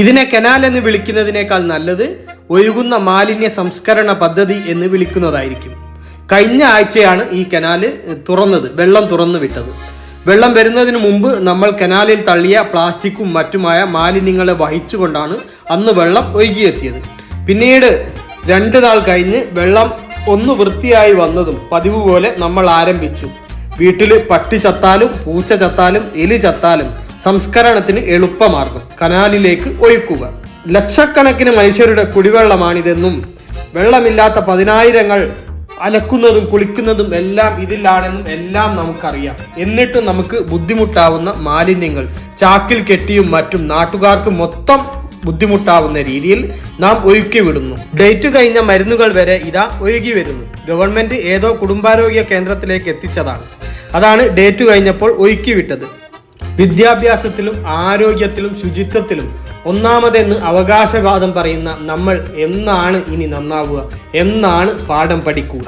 ഇതിനെ കനാൽ എന്ന് വിളിക്കുന്നതിനേക്കാൾ നല്ലത് ഒഴുകുന്ന മാലിന്യ സംസ്കരണ പദ്ധതി എന്ന് വിളിക്കുന്നതായിരിക്കും. കഴിഞ്ഞ ആഴ്ചയാണ് ഈ കനാല് തുറന്നത് വെള്ളം തുറന്നു വിട്ടത്. വെള്ളം വരുന്നതിന് മുമ്പ് നമ്മൾ കനാലിൽ തള്ളിയ പ്ലാസ്റ്റിക്കും മറ്റുമായ മാലിന്യങ്ങളെ വഹിച്ചുകൊണ്ടാണ് അന്ന് വെള്ളം ഒഴുകിയെത്തിയത്. പിന്നീട് രണ്ട് നാൾ കഴിഞ്ഞ് വെള്ളം ഒന്ന് വൃത്തിയായി വന്നതും പതിവ് പോലെ നമ്മൾ ആരംഭിച്ചു. വീട്ടിൽ പട്ടി ചത്താലും പൂച്ച ചത്താലും എലി ചത്താലും സംസ്കരണത്തിന് എളുപ്പമാർഗം. കനാലിലേക്ക് ഒഴുക്കുക. ലക്ഷക്കണക്കിന് മനുഷ്യരുടെ കുടിവെള്ളമാണിതെന്നും വെള്ളമില്ലാത്ത പതിനായിരങ്ങൾ അലക്കുന്നതും കുളിക്കുന്നതും എല്ലാം ഇതിലാണെന്നും എല്ലാം നമുക്കറിയാം. എന്നിട്ടും നമുക്ക് ബുദ്ധിമുട്ടാവുന്ന മാലിന്യങ്ങൾ ചാക്കിൽ കെട്ടിയും മറ്റും നാട്ടുകാർക്ക് മൊത്തം ബുദ്ധിമുട്ടാവുന്ന രീതിയിൽ നാം ഒഴുക്കി വിടുന്നു. ഡേറ്റ് കഴിഞ്ഞ മരുന്നുകൾ വരെ ഇതാ ഒഴുകി വരുന്നു. ഗവൺമെന്റ് ഏതോ കുടുംബാരോഗ്യ കേന്ദ്രത്തിലേക്ക് എത്തിച്ചതാണ്. അതാണ് ഡേറ്റ് കഴിഞ്ഞപ്പോൾ ഒഴുക്കി വിട്ടത്. വിദ്യാഭ്യാസത്തിലും ആരോഗ്യത്തിലും ശുചിത്വത്തിലും ഒന്നാമതെന്ന് അവകാശവാദം പറയുന്ന നമ്മൾ എന്നാണ് ഇനി നന്നാവുക എന്നാണ് പാഠം പഠിക്കുക.